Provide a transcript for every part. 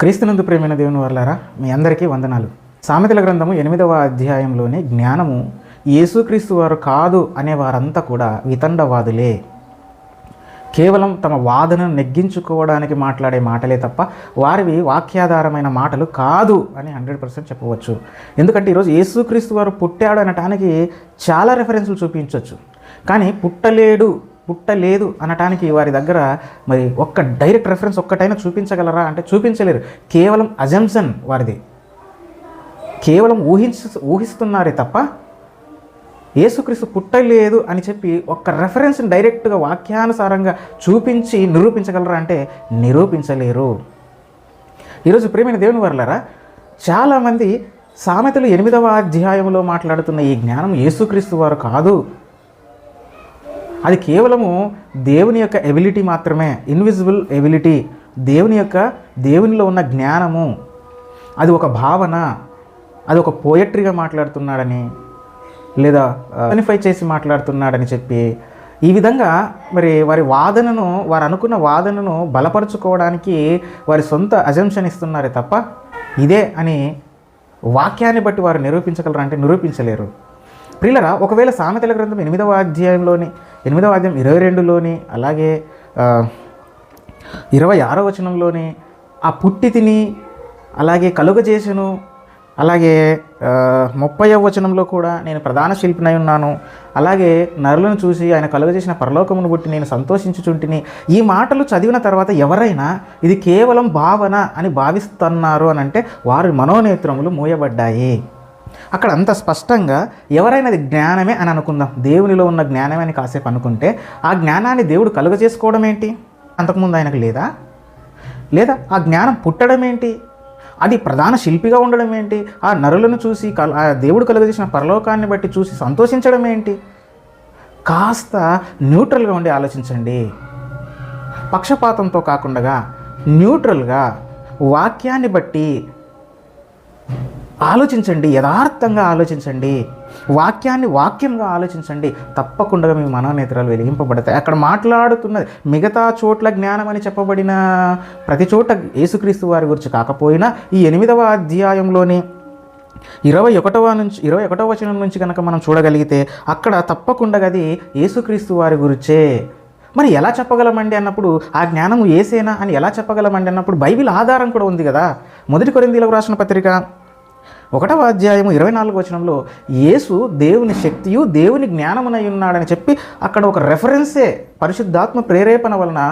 క్రీస్తునందు ప్రేమైన దేవుని వర్లారా మీ అందరికీ వందనాలు. సామెతల గ్రంథము ఎనిమిదవ అధ్యాయంలోని జ్ఞానము యేసుక్రీస్తు వారు కాదు అనే వారంతా కూడా వితండవాదులే. కేవలం తమ వాదనను నెగ్గించుకోవడానికి మాట్లాడే మాటలే తప్ప వారివి వాక్యాధారమైన మాటలు కాదు అని హండ్రెడ్ పర్సెంట్ చెప్పవచ్చు. ఎందుకంటే ఈరోజు యేసుక్రీస్తు వారు పుట్టాడు అనటానికి చాలా రెఫరెన్స్లు చూపించవచ్చు కానీ పుట్టలేడు పుట్టలేదు అనటానికి వారి దగ్గర మరి ఒక్క డైరెక్ట్ రెఫరెన్స్ ఒక్కటైనా చూపించగలరా? అంటే చూపించలేరు. కేవలం అజంప్షన్ వారిది. కేవలం ఊహించ ఊహిస్తున్నారే తప్ప యేసుక్రీస్తు పుట్టలేదు అని చెప్పి ఒక్క రెఫరెన్స్ని డైరెక్ట్గా వాక్యానుసారంగా చూపించి నిరూపించగలరా? అంటే నిరూపించలేరు. ఈరోజు ప్రేమైన దేవుని వర్లరా చాలామంది సామెతలు ఎనిమిదవ అధ్యాయంలో మాట్లాడుతున్న ఈ జ్ఞానం యేసుక్రీస్తు వారు కాదు. అది కేవలము దేవుని యొక్క ఎబిలిటీ మాత్రమే ఇన్విజిబుల్ ఎబిలిటీ దేవుని యొక్క దేవునిలో ఉన్న జ్ఞానము. అది ఒక భావన అది ఒక పోయట్రీగా మాట్లాడుతున్నాడని లేదా క్వాలిఫై చేసి మాట్లాడుతున్నాడని చెప్పి ఈ విధంగా మరి వారి వాదనను వారు అనుకున్న వాదనను బలపరుచుకోవడానికి వారి సొంత అజంప్షన్ ఇస్తున్నారే తప్ప ఇదే అని వాక్యాన్ని బట్టి వారు నిరూపించగలరు అంటే నిరూపించలేరు. ప్రియులరా ఒకవేళ సామెతల గ్రంథం ఎనిమిదవ అధ్యాయంలోని ఎనిమిదవ అధ్యాయం ఇరవై రెండులోని అలాగే ఇరవై ఆరో వచనంలోని ఆ పుట్టి తిని అలాగే కలుగజేసెను అలాగే ముప్పై వచనంలో కూడా నేను ప్రధాన శిల్పినై ఉన్నాను అలాగే నరులను చూసి ఆయన కలుగజేసిన పరలోకమును బట్టి నేను సంతోషించుచుంటిని ఈ మాటలు చదివిన తర్వాత ఎవరైనా ఇది కేవలం భావన అని భావిస్తున్నారు అని అంటే వారి మనోనేత్రములు మూయబడ్డాయి. అక్కడ అంత స్పష్టంగా ఎవరైనా అది జ్ఞానమే అని అనుకుందాం. దేవునిలో ఉన్న జ్ఞానమే అని కాసేపు అనుకుంటే ఆ జ్ఞానాన్ని దేవుడు కలుగజేసుకోవడం ఏంటి? అంతకుముందు ఆయనకు లేదా? లేదా ఆ జ్ఞానం పుట్టడం ఏంటి? అది ప్రధాన శిల్పిగా ఉండడం ఏంటి? ఆ నరులను చూసి కల ఆ దేవుడు కలుగజేసిన పరలోకాన్ని బట్టి చూసి సంతోషించడం ఏంటి? కాస్త న్యూట్రల్గా ఉండి ఆలోచించండి. పక్షపాతంతో కాకుండా న్యూట్రల్గా వాక్యాన్ని బట్టి ఆలోచించండి యథార్థంగా ఆలోచించండి వాక్యాన్ని వాక్యంగా ఆలోచించండి. తప్పకుండా మీ మనోనేత్రాలు వెలిగింపబడతాయి. అక్కడ మాట్లాడుతున్నది మిగతా చోట్ల జ్ఞానం అని చెప్పబడిన ప్రతి చోట యేసుక్రీస్తు వారి గురించి కాకపోయినా ఈ ఎనిమిదవ అధ్యాయంలోని ఇరవై ఒకటవ నుంచి ఇరవై ఒకటవ వచనం నుంచి కనుక మనం చూడగలిగితే అక్కడ తప్పకుండా అది యేసుక్రీస్తు వారి గురించే. మరి ఎలా చెప్పగలమండి అన్నప్పుడు ఆ జ్ఞానము ఏసేనా అని ఎలా చెప్పగలమండి అన్నప్పుడు బైబిల్ ఆధారం కూడా ఉంది కదా. మొదటి కొరిందీలకు రాసిన పత్రిక ఒకటవ అధ్యాయము ఇరవై నాలుగు వచనంలో యేసు దేవుని శక్తియు దేవుని జ్ఞానమునై ఉన్నాడని చెప్పి అక్కడ ఒక రెఫరెన్సే పరిశుద్ధాత్మ ప్రేరేపణ వలన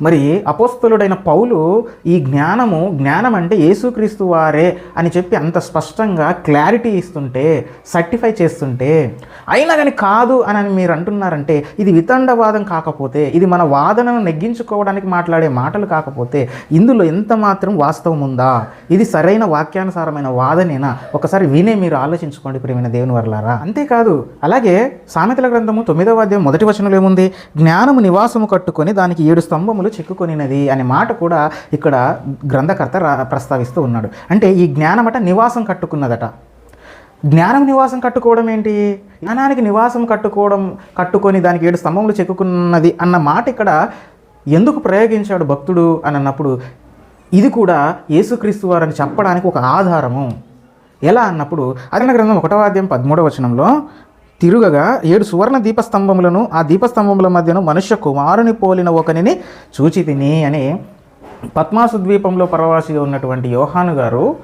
మరి అపోస్తలుడైన పౌలు ఈ జ్ఞానము జ్ఞానం అంటే యేసుక్రీస్తు వారే అని చెప్పి అంత స్పష్టంగా క్లారిటీ ఇస్తుంటే సర్టిఫై చేస్తుంటే అయినా కానీ కాదు అని అని మీరు అంటున్నారంటే ఇది వితండవాదం కాకపోతే ఇది మన వాదనను నెగ్గించుకోవడానికి మాట్లాడే మాటలు కాకపోతే ఇందులో ఎంత మాత్రం వాస్తవం ఉందా? ఇది సరైన వాక్యానుసారమైన వాదనేనా? ఒకసారి వినే మీరు ఆలోచించుకోండి ప్రేమైన దేవుని వర్లారా. అంతేకాదు అలాగే సామెతల గ్రంథము తొమ్మిదవ అధ్యాయం మొదటి వచనంలో ఏముంది? జ్ఞానము నివాసము కట్టుకొని దానికి ఏడు స్తంభములు చెక్కుకొనినది అనే మాట కూడా ఇక్కడ గ్రంథకర్త రా- ప్రస్తావిస్తూ ఉన్నాడు. అంటే ఈ జ్ఞానమట నివాసం కట్టుకున్నదట. జ్ఞానం నివాసం కట్టుకోవడం ఏంటి? జ్ఞానానికి నివాసం కట్టుకోవడం కట్టుకొని దానికి ఏడు స్తంభములు చెక్కుకున్నది అన్న మాట ఇక్కడ ఎందుకు ప్రయోగించాడు భక్తుడు అని అన్నప్పుడు ఇది కూడా యేసుక్రీస్తు వారని చెప్పడానికి ఒక ఆధారము. ఎలా అన్నప్పుడు అదన గ్రంథం ఒకటవ అధ్యాయం పదమూడవ వచనంలో తిరుగగా ఏడు సువర్ణ దీపస్తంభములను ఆ దీపస్తంభముల మధ్యను మనుష్య కుమారుని పోలిన ఒకనిని చూచి తిని అని పద్మాసు ద్వీపంలో పరవాసిగా ఉన్నటువంటి యోహాను గారు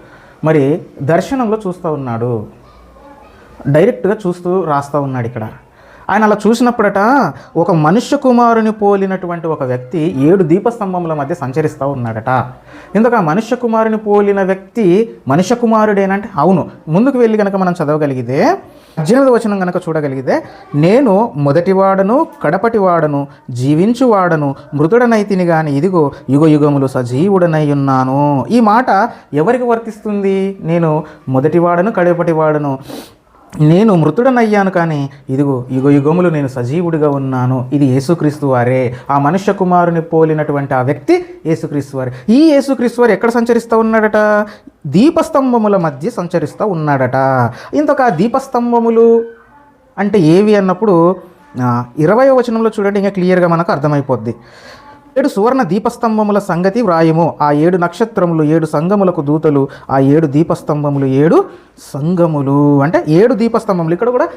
మరి దర్శనంలో చూస్తూ ఉన్నాడు. డైరెక్ట్గా చూస్తూ రాస్తూ ఉన్నాడు ఇక్కడ. ఆయన అలా చూసినప్పుడట ఒక మనుష్య కుమారుని పోలినటువంటి ఒక వ్యక్తి ఏడు దీపస్తంభముల మధ్య సంచరిస్తూ ఉన్నాడట. ఇందుకు ఆ మనుష్య కుమారుని పోలిన వ్యక్తి మనుష్య కుమారుడేనంటే అవును. ముందుకు వెళ్ళి కనుక మనం చదవగలిగితే పద్దెనిమిది వచనం కనుక చూడగలిగితే నేను మొదటివాడను కడపటివాడను జీవించువాడను మృతుడనైతిని గాని ఇదిగో యుగ యుగములు సజీవుడనై ఉన్నాను ఈ మాట ఎవరికి వర్తిస్తుంది? నేను మొదటివాడను కడపటివాడను. నేను మృతుడనయ్యాను కానీ ఇదిగో యుగ యుగములు నేను సజీవుడిగా ఉన్నాను. ఇది యేసుక్రీస్తు వారే. ఆ మనుష్య కుమారుని పోలినటువంటి ఆ వ్యక్తి యేసుక్రీస్తు వారే. ఈ యేసుక్రీస్తు వారు ఎక్కడ సంచరిస్తూ ఉన్నాడట? దీపస్తంభముల మధ్య సంచరిస్తూ ఉన్నాడట. ఇంతక ఆ దీపస్తంభములు అంటే ఏవి అన్నప్పుడు ఇరవై వచనంలో చూడండి ఇంకా క్లియర్గా మనకు అర్థమైపోద్ది. ఏడు సువర్ణ దీపస్తంభముల సంగతి వ్రాయము. ఆ ఏడు నక్షత్రములు ఏడు సంగములకు దూతలు. ఆ ఏడు దీపస్తంభములు ఏడు సంగములు. అంటే ఏడు దీపస్తంభములు. ఇక్కడ కూడా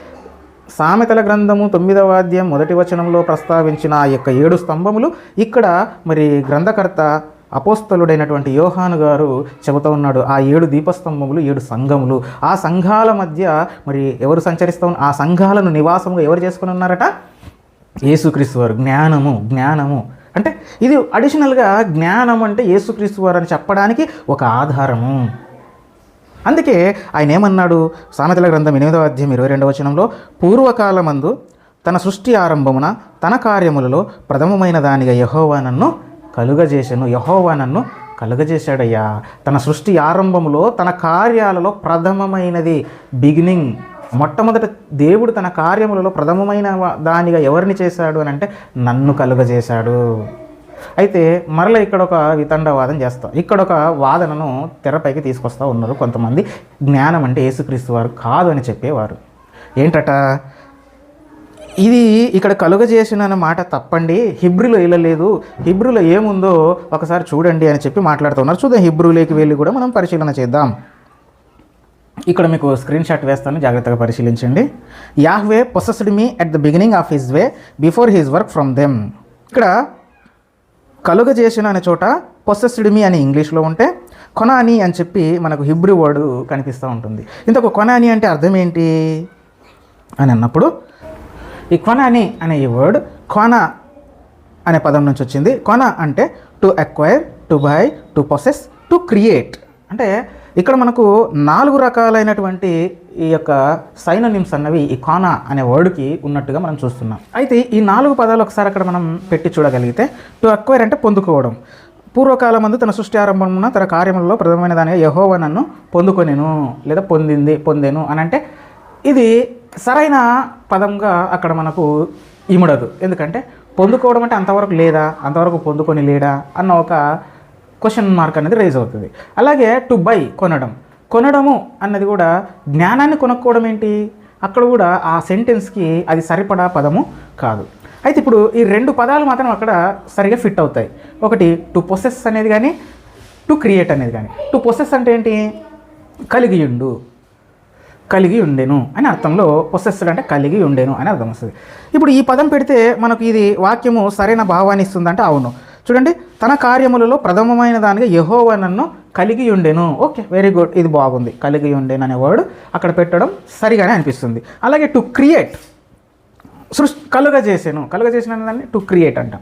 సామెతల గ్రంథము తొమ్మిదవ అధ్యాయం మొదటి వచనంలో ప్రస్తావించిన ఆ యొక్క ఏడు స్తంభములు. ఇక్కడ మరి గ్రంథకర్త అపోస్తలుడైనటువంటి యోహాను గారు చెబుతూ ఉన్నాడు ఆ ఏడు దీపస్తంభములు ఏడు సంఘములు. ఆ సంఘాల మధ్య మరి ఎవరు సంచరిస్తూ ఆ సంఘాలను నివాసముగా ఎవరు చేసుకుని ఉన్నారట? యేసుక్రీస్తు వారు. జ్ఞానము జ్ఞానము. అంటే ఇది అడిషనల్గా జ్ఞానం అంటే యేసుక్రీస్తు వారు అని చెప్పడానికి ఒక ఆధారము. అందుకే ఆయన ఏమన్నాడు? సామెతల గ్రంథం ఎనిమిదవ అధ్యాయం ఇరవై రెండవ వచనంలో పూర్వకాలమందు తన సృష్టి ఆరంభమున తన కార్యములలో ప్రథమమైన దానిగా యహోవా నన్ను కలుగజేశాను. యహోవా నన్ను కలుగజేశాడయ్యా. తన సృష్టి ఆరంభములో తన కార్యాలలో ప్రథమమైనది బిగినింగ్. మొట్టమొదట దేవుడు తన కార్యములలో ప్రథమమైన దానిగా ఎవరిని చేశాడు అని అంటే నన్ను కలుగజేశాడు. అయితే మరల ఇక్కడ ఒక వితండవాదం చేస్తాం. ఇక్కడ ఒక వాదనను తెరపైకి తీసుకొస్తూ ఉన్నారు కొంతమంది. జ్ఞానం అంటే యేసుక్రీస్తు వారు కాదు అని చెప్పేవారు. ఏంటట? ఇది ఇక్కడ కలుగజేసిన మాట తప్పండి. హిబ్రిలో ఇలా లేదు. ఏముందో ఒకసారి చూడండి అని చెప్పి మాట్లాడుతున్నారు. చూద్దాం హిబ్రూలోకి వెళ్ళి కూడా మనం పరిశీలన చేద్దాం. ఇక్కడ మీకు స్క్రీన్ షాట్ వేస్తాను జాగ్రత్తగా పరిశీలించండి. Yahweh possessed me at the beginning of his way before his work from them ఇక్కడ కలుగజేసిన అనే చోట పొసెస్డ్ మీ అని ఇంగ్లీష్లో ఉంటే కొనాని అని చెప్పి మనకు హిబ్రూ వర్డ్ కనిపిస్తూ ఉంటుంది. ఇంతకు కొనాని అంటే అర్థం ఏంటి? అని అన్నప్పుడు ఈ కొనాని అనే ఈ వర్డ్ కొన అనే పదం నుంచి వచ్చింది. కొన అంటే to acquire to buy to possess to create అంటే ఇక్కడ మనకు నాలుగు రకాలైనటువంటి ఈ యొక్క సైనోనిమ్స్ అన్నవి ఈ కానా అనే వర్డ్కి ఉన్నట్టుగా మనం చూస్తున్నాం. అయితే ఈ నాలుగు పదాలు ఒకసారి అక్కడ మనం పెట్టి చూడగలిగితే టు అక్వైర్ అంటే పొందుకోవడం. పూర్వకాలం మందు తన సృష్టి ఆరంభమున తన కార్యములలో ప్రథమమైన దానిగా యహోవ నన్ను పొందుకొనేను లేదా పొందింది పొందేను అని అంటే ఇది సరైన పదంగా అక్కడ మనకు ఇముడదు. ఎందుకంటే పొందుకోవడం అంటే అంతవరకు లేదా అంతవరకు పొందుకొని లేడా అన్న ఒక క్వశ్చన్ మార్క్ అనేది రేజ్ అవుతుంది. అలాగే టు బై కొనడం. కొనడము అన్నది కూడా జ్ఞానాన్ని కొనుక్కోవడం ఏంటి? అక్కడ కూడా ఆ సెంటెన్స్కి అది సరిపడా పదము కాదు. అయితే ఇప్పుడు ఈ రెండు పదాలు మాత్రం అక్కడ సరిగా ఫిట్ అవుతాయి. ఒకటి టు పొసెస్ అనేది కానీ టు క్రియేట్ అనేది కానీ టు పొసెస్ అంటే ఏంటి? కలిగి ఉండు. కలిగి ఉండెను అని అర్థంలో పొసెస్డ్ అంటే కలిగి ఉండెను అని అర్థం వస్తుంది. ఇప్పుడు ఈ పదం పెడితే మనకు ఇది వాక్యము సరైన భావాన్ని ఇస్తుందంటే అవును. చూడండి తన కార్యములలో ప్రథమమైన దానిగా యహోవ నన్ను కలిగి ఉండెను. ఓకే వెరీ గుడ్ ఇది బాగుంది. కలిగి ఉండెను అనే వర్డ్ అక్కడ పెట్టడం సరిగానే అనిపిస్తుంది. అలాగే టు క్రియేట్ సృష్టి కలుగ చేసాను. కలుగ చేసిన దాన్ని టు క్రియేట్ అంటాం.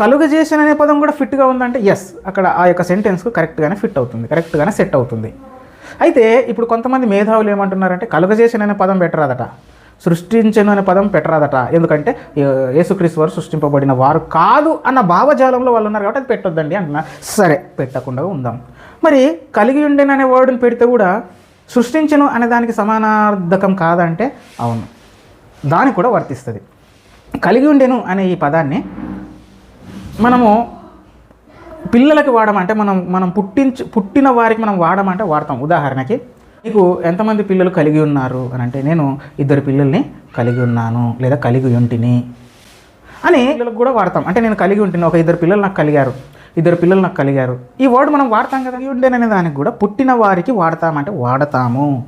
కలుగ చేసిన అనే పదం కూడా ఫిట్గా ఉందంటే ఎస్ అక్కడ ఆ యొక్క సెంటెన్స్కు కరెక్ట్గానే ఫిట్ అవుతుంది. కరెక్ట్గానే సెట్ అవుతుంది. అయితే ఇప్పుడు కొంతమంది మేధావులు ఏమంటున్నారంటే కలుగజేసిన అనే పదం బెటర్ అదట. సృష్టించను అనే పదం పెట్టరాదట. ఎందుకంటే ఏ- యేసుక్రీస్తు వారు సృష్టింపబడిన వారు కాదు అన్న భావజాలంలో వాళ్ళు ఉన్నారు కాబట్టి అది పెట్టొద్దండి అంటున్నా. సరే పెట్టకుండా ఉందాం. మరి కలిగి ఉండేను అనే వర్డ్ని పెడితే కూడా సృష్టించను అనే దానికి సమానార్థకం కాదంటే అవును. దానికి కూడా వర్తిస్తుంది. కలిగి ఉండెను అనే ఈ పదాన్ని మనము పిల్లలకి వాడమంటే మనం మనం పుట్టించు పుట్టిన వారికి మనం వాడమంటే వాడతాం. ఉదాహరణకి మీకు ఎంతమంది పిల్లలు కలిగి ఉన్నారు అని అంటే నేను ఇద్దరు పిల్లల్ని కలిగి ఉన్నాను లేదా కలిగి ఉంటిని అని పిల్లలకు కూడా వాడతాం. అంటే నేను కలిగి ఉంటిని ఒక ఇద్దరు పిల్లలు నాకు కలిగారు ఇద్దరు పిల్లలు నాకు కలిగారు. ఈ వర్డ్ మనం వాడతాం కదా. కలిగి ఉండేననే దానికి కూడా పుట్టిన వారికి వాడతామంటే వాడతాము.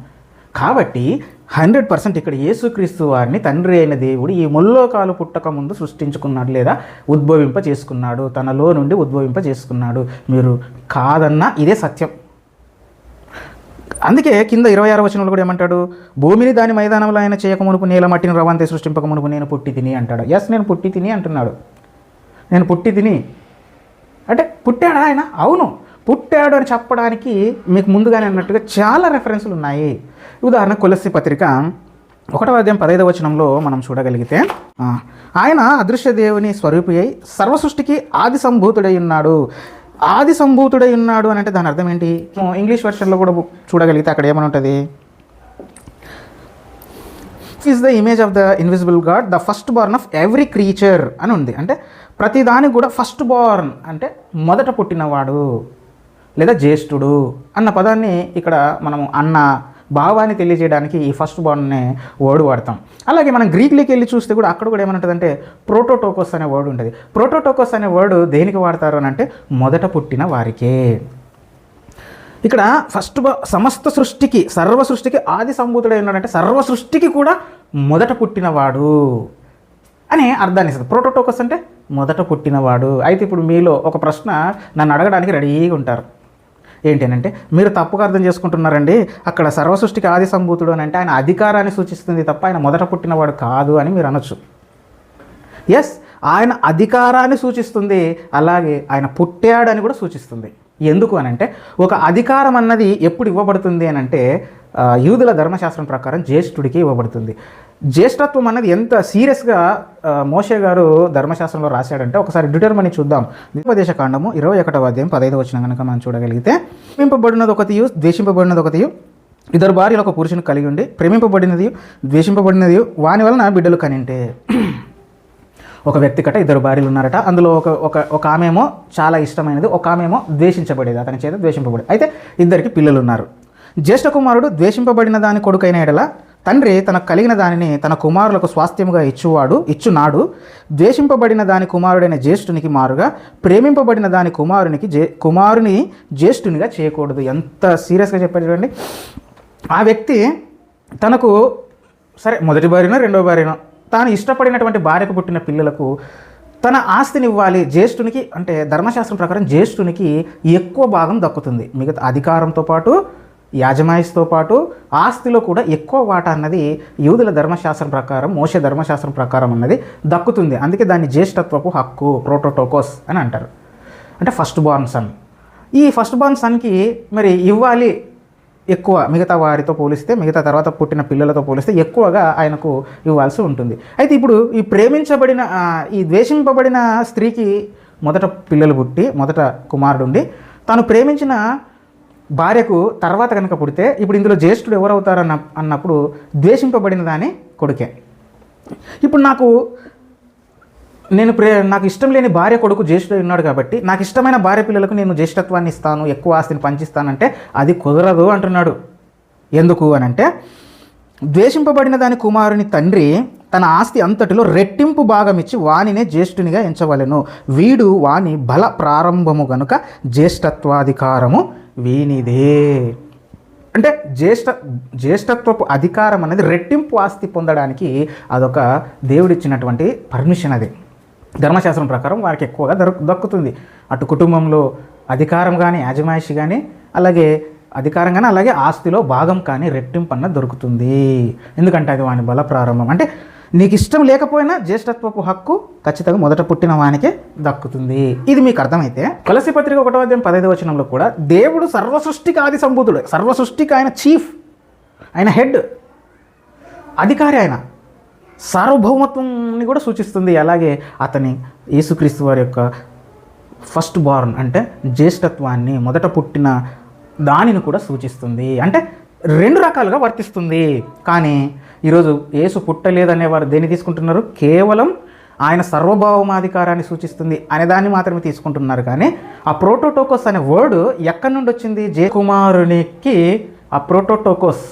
కాబట్టి హండ్రెడ్ పర్సెంట్ ఇక్కడ యేసుక్రీస్తు వారిని తండ్రి అయిన దేవుడు ఈ ముల్లోకాలు పుట్టక ముందు సృష్టించుకున్నాడు లేదా ఉద్భవింప చేసుకున్నాడు తనలో నుండి ఉద్భవింప చేసుకున్నాడు మీరు కాదన్నా ఇదే సత్యం. అందుకే కింద ఇరవై ఆరు వచనంలో కూడా ఏమంటాడు? భూమిని దాని మైదానంలో ఆయన చేయక మునుపు నేల మట్టిని రవంతే సృష్టింపక మునుపు నేను పుట్టి తిని అంటాడు. ఎస్ నేను పుట్టి తిని అంటున్నాడు. నేను పుట్టి తిని. అంటే పుట్టాడా ఆయన? అవును. పుట్టాడు అని చెప్పడానికి మీకు ముందుగానే అన్నట్టుగా చాలా రెఫరెన్స్లు ఉన్నాయి. ఉదాహరణ కొలసి పత్రిక ఒకటవ అధ్యాయం పదైదవ వచనంలో మనం చూడగలిగితే ఆయన అదృశ్య దేవుని స్వరూపి అయి సర్వసృష్టికి ఆది సంభూతుడై ఉన్నాడు. ఆది సంభూతుడై ఉన్నాడు అని అంటే దాని అర్థం ఏంటి? ఇంగ్లీష్ వెర్షన్లో కూడా చూడగలిగితే అక్కడ ఏమని ఉంటుంది is the image of the invisible God the first born of every creature అని ఉంది. అంటే ప్రతి దానికి కూడా ఫస్ట్ బార్న్ అంటే మొదట పుట్టినవాడు లేదా జ్యేష్ఠుడు అన్న పదాన్ని ఇక్కడ మనము అన్న భావాన్ని తెలియజేయడానికి ఈ ఫస్ట్ బాండ్నే వర్డ్ వాడతాం. అలాగే మనం గ్రీక్లోకి వెళ్ళి చూస్తే కూడా అక్కడ కూడా ఏమంటుందంటే ప్రోటోటోకోస్ అనే వర్డ్ ఉంటుంది. ప్రోటోటోకోస్ అనే వర్డ్ దేనికి వాడతారు అని అంటే మొదట పుట్టిన వారికే. ఇక్కడ ఫస్ట్ బా సమస్త సృష్టికి సర్వ సృష్టికి ఆది సంభూతుడై ఉన్నాడంటే సర్వ సృష్టికి కూడా మొదట పుట్టినవాడు అని అర్థాన్ని ఇస్తుంది. ప్రోటోటోకస్ అంటే మొదట పుట్టినవాడు. అయితే ఇప్పుడు మీలో ఒక ప్రశ్న నన్ను అడగడానికి రెడీగా ఉంటారు. ఏంటి మీరు తప్పుగా అర్థం చేసుకుంటున్నారండి. అక్కడ సర్వసృష్టికి ఆది సంభూతుడు అని అంటే ఆయన అధికారాన్ని సూచిస్తుంది తప్ప ఆయన మొదట పుట్టినవాడు కాదు అని మీరు అనొచ్చు. ఎస్ ఆయన అధికారాన్ని సూచిస్తుంది. అలాగే ఆయన పుట్టాడని కూడా సూచిస్తుంది. ఎందుకు అని అంటే ఒక అధికారం అన్నది ఎప్పుడు ఇవ్వబడుతుంది అని అంటే యూదుల ధర్మశాస్త్రం ప్రకారం జ్యేష్ఠుడికి ఇవ్వబడుతుంది. జ్యేష్ఠత్వం అన్నది ఎంత సీరియస్గా మోషే గారు ధర్మశాస్త్రంలో రాశాడంటే ఒకసారి డిటర్మని చూద్దాం. దీపదేశ కాండము ఇరవై ఒకటవ అధ్యాయం పదహైదు వచ్చిన కనుక మనం చూడగలిగితే ప్రేమింపబడినది ఒకతియు ద్వేషింపబడినది ఒకతియు ఇద్దరు భార్యలు ఒక పురుషుని కలిగి ఉండి ప్రేమింపబడినది ద్వేషింపబడినది వాని వలన బిడ్డలు కనింటే. ఒక వ్యక్తి కట ఇద్దరు భార్యలు ఉన్నారట. అందులో ఒక ఒక ఒక ఆమెమో చాలా ఇష్టమైనది ఒక ఆమెమో ద్వేషించబడేది అతని చేత ద్వేషింపబడేది అయితే ఇద్దరికి పిల్లలు ఉన్నారు జ్యేష్ఠ కుమారుడు ద్వేషింపబడిన దాని కొడుకైన ఎడల తండ్రి తనకు కలిగిన దానిని తన కుమారులకు స్వాస్థ్యముగా ఇచ్చువాడు ఇచ్చునాడు. ద్వేషింపబడిన దాని కుమారుడైన జ్యేష్ఠునికి మారుగా ప్రేమింపబడిన దాని కుమారునికి జే కుమారుని జ్యేష్ఠునిగా చేయకూడదు. ఎంత సీరియస్గా చెప్పాడు చూడండి. ఆ వ్యక్తి తనకు సరే మొదటి భార్యనో రెండో భార్యనో తాను ఇష్టపడినటువంటి భార్యకు పుట్టిన పిల్లలకు తన ఆస్తిని ఇవ్వాలి జ్యేష్ఠునికి అంటే ధర్మశాస్త్రం ప్రకారం జ్యేష్ఠునికి ఎక్కువ భాగం దక్కుతుంది. మిగతా అధికారంతో పాటు యాజమాయిస్తో పాటు ఆస్తిలో కూడా ఎక్కువ వాటా అన్నది యూదుల ధర్మశాస్త్రం ప్రకారం మోస ధర్మశాస్త్రం ప్రకారం అన్నది దక్కుతుంది. అందుకే దాన్ని జ్యేష్ఠత్వపు హక్కు ప్రోటోటోకోస్ అని అంటారు. అంటే ఫస్ట్ బార్న్ సన్ ఈ ఫస్ట్ బార్న్ సన్కి మరి ఇవ్వాలి ఎక్కువ మిగతా వారితో పోలిస్తే మిగతా తర్వాత పుట్టిన పిల్లలతో పోలిస్తే ఎక్కువగా ఆయనకు ఇవ్వాల్సి ఉంటుంది. అయితే ఇప్పుడు ఈ ప్రేమించబడిన ఈ ద్వేషింపబడిన స్త్రీకి మొదట పిల్లలు పుట్టి మొదట కుమారుడు ఉండి తాను ప్రేమించిన భార్యకు తర్వాత కనుక పుడితే ఇప్పుడు ఇందులో జ్యేష్ఠుడు ఎవరవుతారన్న అన్నప్పుడు ద్వేషింపబడిన దాని కొడుకే. ఇప్పుడు నాకు నేను ప్రే నాకు ఇష్టం లేని భార్య కొడుకు జ్యేష్ఠుడు ఉన్నాడు కాబట్టి నాకు ఇష్టమైన భార్య పిల్లలకు నేను జ్యేష్ఠత్వాన్ని ఇస్తాను ఎక్కువ ఆస్తిని పంచిస్తానంటే అది కుదరదు అంటున్నాడు. ఎందుకు అని అంటే ద్వేషింపబడిన దాని కుమారుని తండ్రి తన ఆస్తి అంతటిలో రెట్టింపు భాగం ఇచ్చి వానినే జ్యేష్ఠునిగా ఎంచవలెను. వీడు వాని బల ప్రారంభము గనుక జ్యేష్ఠత్వాధికారము వీనిదే. అంటే జ్యేష్ఠ జ్యేష్ఠత్వపు అధికారం అనేది రెట్టింపు ఆస్తి పొందడానికి అదొక దేవుడిచ్చినటువంటి పర్మిషన్ అది. ధర్మశాస్త్రం ప్రకారం వారికి ఎక్కువగా దొరుకు దక్కుతుంది. అటు కుటుంబంలో అధికారం కానీ యాజమాయిషి కానీ అలాగే అధికారం కానీ అలాగే ఆస్తిలో భాగం కానీ రెట్టింపన్న దొరుకుతుంది. ఎందుకంటే అది వాని బల ప్రారంభం. అంటే నీకు ఇష్టం లేకపోయినా జ్యేష్ఠత్వపు హక్కు ఖచ్చితంగా మొదట పుట్టిన వానికే దక్కుతుంది. ఇది మీకు అర్థమైతే తులసి పత్రిక ఒకటో అధ్యాయం పదహైదు వచనంలో కూడా దేవుడు సర్వసృష్టికి ఆది సంబూతుడు సర్వసృష్టికి ఆయన చీఫ్ ఆయన హెడ్ అధికారి ఆయన. సార్వభౌమత్వంని కూడా సూచిస్తుంది. అలాగే అతని యేసుక్రీస్తు వారి యొక్క ఫస్ట్ బార్న్ అంటే జ్యేష్ఠత్వాన్ని మొదట పుట్టిన దానిని కూడా సూచిస్తుంది. అంటే రెండు రకాలుగా వర్తిస్తుంది. కానీ ఈరోజు యేసు పుట్టలేదనే వారు దేన్ని తీసుకుంటున్నారు? కేవలం ఆయన సర్వభౌమాధికారాన్ని సూచిస్తుంది అనే దాన్ని మాత్రమే తీసుకుంటున్నారు. కానీ ఆ ప్రోటోటోకోస్ అనే వర్డ్ ఎక్కడి నుండి వచ్చింది? జే కుమారునికి ఆ ప్రోటోటోకోస్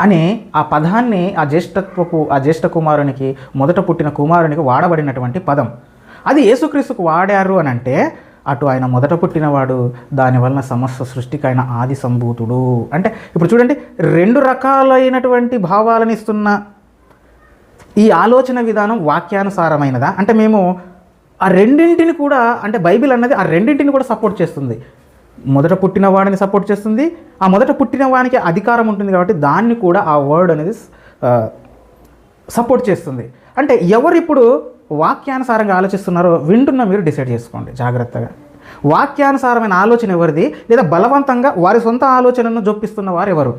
అని ఆ పదాన్ని ఆ జ్యేష్ఠత్వపు ఆ జ్యేష్ఠ కుమారునికి మొదట పుట్టిన కుమారునికి వాడబడినటువంటి పదం. అది యేసుక్రీస్తుకు వాడారు అని అంటే అటు ఆయన మొదట పుట్టినవాడు దానివలన సమస్త సృష్టికి ఆయన ఆది సంభూతుడు అంటే ఇప్పుడు చూడండి రెండు రకాలైనటువంటి భావాలను ఇస్తున్న ఈ ఆలోచన విధానం వాక్యానుసారమైనదా? అంటే మేము ఆ రెండింటిని కూడా అంటే బైబిల్ అన్నది ఆ రెండింటిని కూడా సపోర్ట్ చేస్తుంది. మొదట పుట్టిన వాడిని సపోర్ట్ చేస్తుంది. ఆ మొదట పుట్టిన వానికి అధికారం ఉంటుంది కాబట్టి దాన్ని కూడా ఆ వర్డ్ అనేది సపోర్ట్ చేస్తుంది. అంటే ఎవరు ఇప్పుడు వాక్యానుసారంగా ఆలోచిస్తున్నారో వింటున్న మీరు డిసైడ్ చేసుకోండి జాగ్రత్తగా. వాక్యానుసారమైన ఆలోచన ఎవరిది? లేదా బలవంతంగా వారి సొంత ఆలోచనను జొప్పిస్తున్న వారు ఎవరు?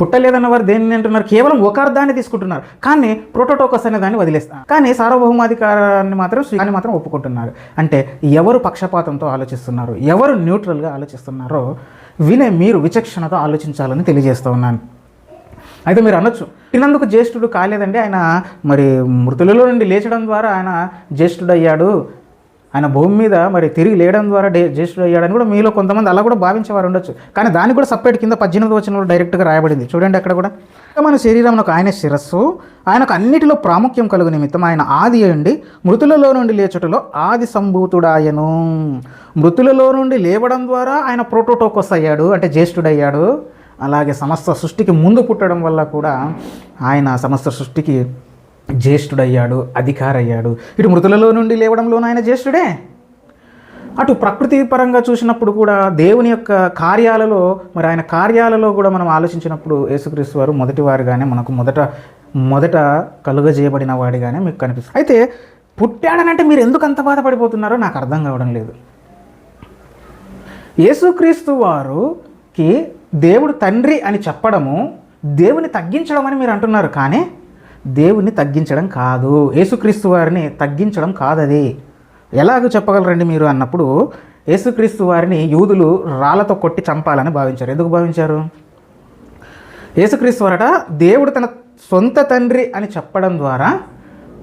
పుట్టలేదన్న వారు దేన్ని అంటున్నారు? కేవలం ఒక అర్థాన్ని తీసుకుంటున్నారు. కానీ ప్రోటోటోకస్ అనే దాన్ని వదిలేస్తారు. కానీ సార్వభౌమాధికారాన్ని మాత్రం దాన్ని మాత్రం ఒప్పుకుంటున్నారు. అంటే ఎవరు పక్షపాతంతో ఆలోచిస్తున్నారు? ఎవరు న్యూట్రల్గా ఆలోచిస్తున్నారో వినే మీరు విచక్షణతో ఆలోచించాలని తెలియజేస్తూ ఉన్నాను. అయితే మీరు అనొచ్చు తినందుకు జ్యేష్ఠుడు కాలేదండి. ఆయన మరి మృతులలో నుండి లేచడం ద్వారా ఆయన జ్యేష్ఠుడు అయ్యాడు ఆయన భూమి మీద మరి తిరిగి లేయడం ద్వారా డే జ్యేష్ఠుడు అయ్యాడని కూడా మీలో కొంతమంది అలా కూడా భావించేవారు ఉండొచ్చు. కానీ దానికి కూడా సపరేట్ కింద పద్దెనిమిది వచ్చిన డైరెక్ట్గా రాయబడింది. చూడండి అక్కడ కూడా. మన శరీరంలో ఆయన శిరస్సు ఆయనకు అన్నిటిలో ప్రాముఖ్యం కలుగు నిమిత్తం ఆయన ఆది అండి మృతులలో నుండి లేచుటలో ఆది సంభూతుడాయను. మృతులలో నుండి లేవడం ద్వారా ఆయన ప్రోటోటోకోస్ అయ్యాడు అంటే జ్యేష్ఠుడయ్యాడు. అలాగే సమస్త సృష్టికి ముందు పుట్టడం వల్ల కూడా ఆయన సమస్త సృష్టికి జ్యేష్ఠుడయ్యాడు అధికారయ్యాడు. ఇటు మృతులలో నుండి లేవడంలోనూ ఆయన జ్యేష్ఠుడే. అటు ప్రకృతి పరంగా చూసినప్పుడు కూడా దేవుని యొక్క కార్యాలలో మరి ఆయన కార్యాలలో కూడా మనం ఆలోచించినప్పుడు యేసుక్రీస్తు వారు మొదటివారుగానే మనకు మొదట మొదట కలుగజేయబడిన వాడిగానే మీకు కనిపిస్తుంది. అయితే పుట్టాడనంటే మీరు ఎందుకు అంత బాధపడిపోతున్నారో నాకు అర్థం కావడం లేదు. యేసుక్రీస్తు వారుకి దేవుడు తండ్రి అని చెప్పడము దేవుని తగ్గించడం అని మీరు అంటున్నారు. కానీ దేవుణ్ణి తగ్గించడం కాదు. యేసుక్రీస్తు వారిని తగ్గించడం కాదది. ఎలాగ చెప్పగలరండి మీరు అన్నప్పుడు యేసుక్రీస్తు వారిని యూదులు రాళ్ళతో కొట్టి చంపాలని భావించారు. ఎందుకు భావించారు? యేసుక్రీస్తు వారట దేవుడు తన సొంత తండ్రి అని చెప్పడం ద్వారా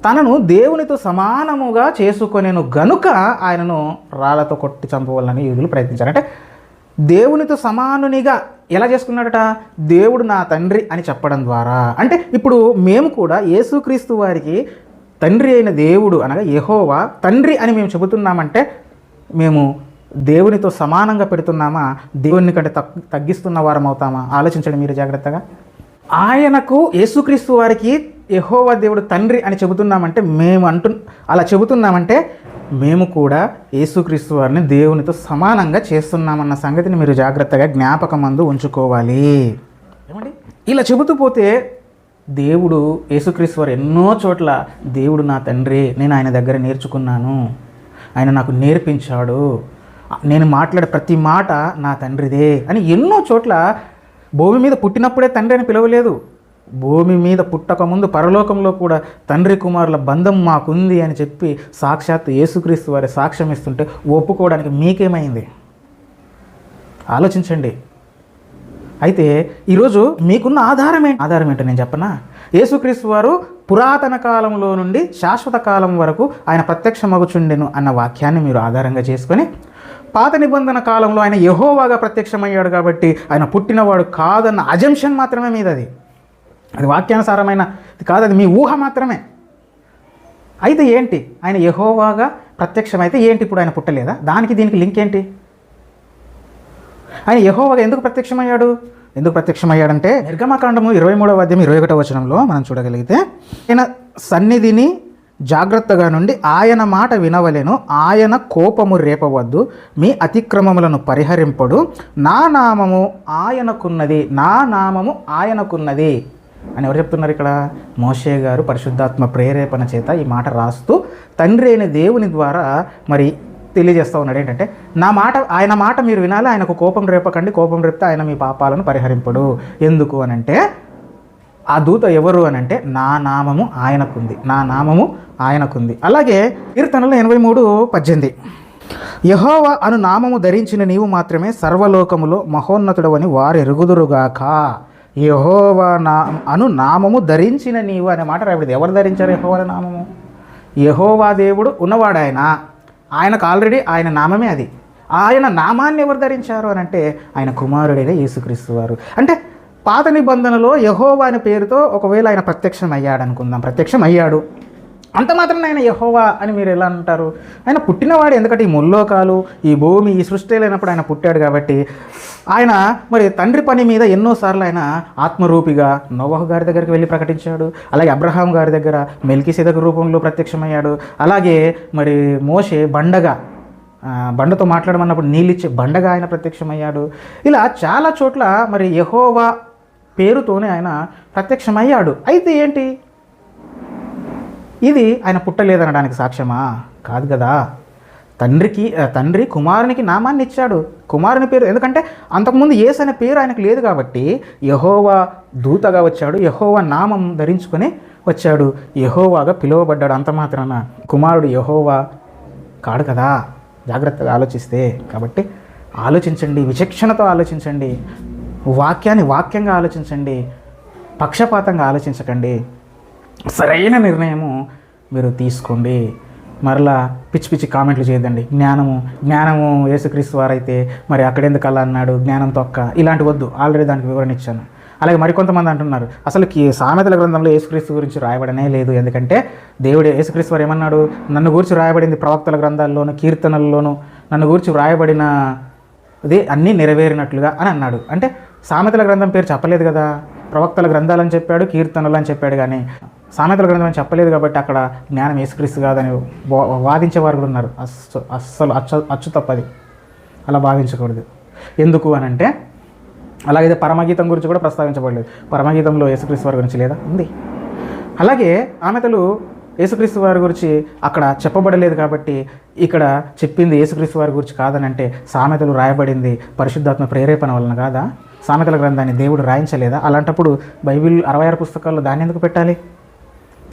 తనను దేవునితో సమానముగా చేసుకొనేను గనుక ఆయనను రాళ్ళతో కొట్టి చంపవాలని యూదులు ప్రయత్నించారు. అంటే దేవునితో సమానునిగా ఎలా చేసుకున్నాడట? దేవుడు నా తండ్రి అని చెప్పడం ద్వారా. అంటే ఇప్పుడు మేము కూడా యేసుక్రీస్తు వారికి తండ్రి అయిన దేవుడు అనగా యహోవా తండ్రి అని మేము చెబుతున్నామంటే మేము దేవునితో సమానంగా పెడుతున్నామా? దేవుని కంటే తగ్ తగ్గిస్తున్న వారం అవుతామా? ఆలోచించండి మీరు జాగ్రత్తగా. ఆయనకు యేసుక్రీస్తు వారికి యెహోవా దేవుడు తండ్రి అని చెబుతున్నామంటే మేము అంటు అలా చెబుతున్నామంటే మేము కూడా యేసుక్రీస్తు వారిని దేవునితో సమానంగా చేస్తున్నామన్న సంగతిని మీరు జాగ్రత్తగా జ్ఞాపకమందు ఉంచుకోవాలి. ఏమండి? ఇలా చెబుతూ పోతే దేవుడు యేసుక్రీస్తు వారు ఎన్నో చోట్ల దేవుడు నా తండ్రి నేను ఆయన దగ్గర నేర్చుకున్నాను. ఆయన నాకు నేర్పించాడు. నేను మాట్లాడే ప్రతి మాట నా తండ్రిదే అని ఎన్నో చోట్ల భూమి మీద పుట్టినప్పుడే తండ్రి అని పిలవలేదు. భూమి మీద పుట్టకముందు పరలోకంలో కూడా తండ్రి కుమారుల బంధం మాకుంది అని చెప్పి సాక్షాత్ యేసుక్రీస్తు వారి సాక్ష్యం ఇస్తుంటే ఒప్పుకోవడానికి మీకేమైంది? ఆలోచించండి. అయితే ఈరోజు మీకున్న ఆధారం ఏంటి? ఆధారం ఏంటో నేను చెప్పనా? యేసుక్రీస్తు వారు పురాతన కాలంలో నుండి శాశ్వత కాలం వరకు ఆయన ప్రత్యక్షమగుచుండెను అన్న వాక్యాన్ని మీరు ఆధారంగా చేసుకొని పాత నిబంధన కాలంలో ఆయన యహోవాగా ప్రత్యక్షమయ్యాడు కాబట్టి ఆయన పుట్టినవాడు కాదన్న అజంప్షన్ మాత్రమే మీదది. అది వాక్యానుసారమైన కాదు అది మీ ఊహ మాత్రమే. అయితే ఏంటి? ఆయన యహోవాగా ప్రత్యక్షమైతే ఏంటి ఇప్పుడు ఆయన పుట్టలేదా? దానికి దీనికి లింక్ ఏంటి? ఆయన యహోవాగా ఎందుకు ప్రత్యక్షమయ్యాడు? ఎందుకు ప్రత్యక్షమయ్యాడంటే నిర్గమకాండము ఇరవై మూడవ అధ్యాయం ఇరవై ఒకటవ వచనంలో మనం చూడగలిగితే ఆయన సన్నిధిని జాగ్రత్తగా నుండి ఆయన మాట వినవలెను ఆయన కోపము రేపవద్దు మీ అతిక్రమములను పరిహరింపడు నా నామము ఆయనకున్నది నా నామము ఆయనకున్నది. అని ఎవరు చెప్తున్నారు ఇక్కడ? మోషే గారు పరిశుద్ధాత్మ ప్రేరేపణ చేత ఈ మాట రాస్తూ తండ్రి అయిన దేవుని ద్వారా మరి తెలియజేస్తూ ఉన్నాడు. ఏంటంటే నా మాట ఆయన మాట మీరు వినాలి ఆయనకు కోపం రేపకండి కోపం రేపితే ఆయన మీ పాపాలను పరిహరింపడు. ఎందుకు అని అంటే ఆ దూత ఎవరు అనంటే నా నామము ఆయనకుంది నా నామము ఆయనకుంది. అలాగే కీర్తనలో ఎనభై మూడు పద్దెనిమిది. యహోవ అను నామము ధరించిన నీవు మాత్రమే సర్వలోకములో మహోన్నతుడవని వారు ఎరుగుదురుగాక యహోవా నా అను నామము ధరించిన నీవు అనే మాట రాబడింది ఎవరు ధరించారు యహోవాల నామము? యహోవా దేవుడు ఉన్నవాడు ఆయన. ఆయనకు ఆల్రెడీ ఆయన నామమే అది. ఆయన నామాన్ని ఎవరు ధరించారు అని అంటే ఆయన కుమారుడైన యేసుక్రీస్తు వారు. అంటే పాత నిబంధనలో యహోవా అనే పేరుతో ఒకవేళ ఆయన ప్రత్యక్షం అయ్యాడు అనుకుందాం. ప్రత్యక్షం అయ్యాడు అంత మాత్రం ఆయన యహోవా అని మీరు ఎలా అంటారు? ఆయన పుట్టినవాడు ఎందుకంటే ఈ ముల్లోకాలు ఈ భూమి ఈ సృష్టి లేనప్పుడు ఆయన పుట్టాడు కాబట్టి ఆయన మరి తండ్రి పని మీద ఎన్నోసార్లు ఆయన ఆత్మరూపిగా నోవహు గారి దగ్గరికి వెళ్ళి ప్రకటించాడు. అలాగే అబ్రహాం గారి దగ్గర మెల్కిసెదక రూపంలో ప్రత్యక్షమయ్యాడు. అలాగే మరి మోషే బండగా బండతో మాట్లాడమన్నప్పుడు నీళ్ళిచ్చే బండగా ఆయన ప్రత్యక్షమయ్యాడు. ఇలా చాలా చోట్ల మరి యహోవా పేరుతోనే ఆయన ప్రత్యక్షమయ్యాడు. అయితే ఏంటి? ఇది ఆయన పుట్టలేదనడానికి సాక్ష్యమా? కాదు కదా. తండ్రికి తండ్రి కుమారునికి నామాన్ని ఇచ్చాడు. కుమారుని పేరు ఎందుకంటే అంతకుముందు ఏసు అనే పేరు ఆయనకు లేదు కాబట్టి యహోవా దూతగా వచ్చాడు. యహోవా నామం ధరించుకొని వచ్చాడు. యహోవాగా పిలువబడ్డాడు. అంత మాత్రాన కుమారుడు యహోవా కాడు కదా. జాగ్రత్తగా ఆలోచిస్తే. కాబట్టి ఆలోచించండి విచక్షణతో ఆలోచించండి వాక్యాన్ని వాక్యంగా ఆలోచించండి పక్షపాతంగా ఆలోచించకండి. సరైన నిర్ణయము మీరు తీసుకోండి. మరలా పిచ్చి పిచ్చి కామెంట్లు చేయదండి జ్ఞానము జ్ఞానము యేసుక్రీస్తు వారైతే మరి అక్కడెందుకు అలా అన్నాడు? జ్ఞానం తొక్క. ఇలాంటి వద్దు. ఆల్రెడీ దానికి వివరణ ఇచ్చాను. అలాగే మరికొంతమంది అంటున్నారు. అసలు సామెతల గ్రంథంలో యేసుక్రీస్తు గురించి రాయబడనే లేదు. ఎందుకంటే దేవుడు యేసుక్రీస్తు వారు ఏమన్నాడు? నన్ను గురించి రాయబడింది ప్రవక్తల గ్రంథాల్లోనూ కీర్తనల్లోనూ నన్ను గురించి వ్రాయబడిన ఇది అన్నీ నెరవేరినట్లుగా అని అన్నాడు. అంటే సామెతల గ్రంథం పేరు చెప్పలేదు కదా? ప్రవక్తల గ్రంథాలని చెప్పాడు కీర్తనలు అని చెప్పాడు కానీ సామెతల గ్రంథం అని చెప్పలేదు కాబట్టి అక్కడ జ్ఞానం ఏసుక్రీస్తు కాదని వా- వాదించేవారు కూడా ఉన్నారు. అస్సలు అస్సలు అచ్చు అచ్చు తప్పది. అలా భావించకూడదు ఎందుకు అని అంటే అలాగే పరమగీతం గురించి కూడా ప్రస్తావించబడలేదు. పరమగీతంలో యేసుక్రీస్తు వారి గురించి లేదా? ఉంది. అలాగే ఆమెతలు యేసుక్రీస్తు వారి గురించి అక్కడ చెప్పబడలేదు కాబట్టి ఇక్కడ చెప్పింది యేసుక్రీస్తు వారి గురించి కాదని అంటే సామెతలు రాయబడింది పరిశుద్ధాత్మ ప్రేరేపణ వలన కాదా? సామెతల గ్రంథాన్ని దేవుడు రాయించలేదా? అలాంటప్పుడు బైబిల్ అరవై ఆరు పుస్తకాల్లో దాన్ని ఎందుకు పెట్టాలి?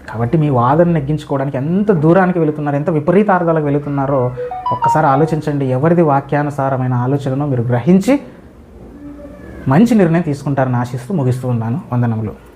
కాబట్టి మీ వాదన నెగ్గించుకోవడానికి ఎంత దూరానికి వెళుతున్నారు ఎంత విపరీతార్థాలకు వెళుతున్నారో ఒక్కసారి ఆలోచించండి. ఎవరిది వాక్యానుసారమైన ఆలోచనను మీరు గ్రహించి మంచి నిర్ణయం తీసుకుంటారని ఆశిస్తూ ముగిస్తూ ఉన్నాను. వందనములు.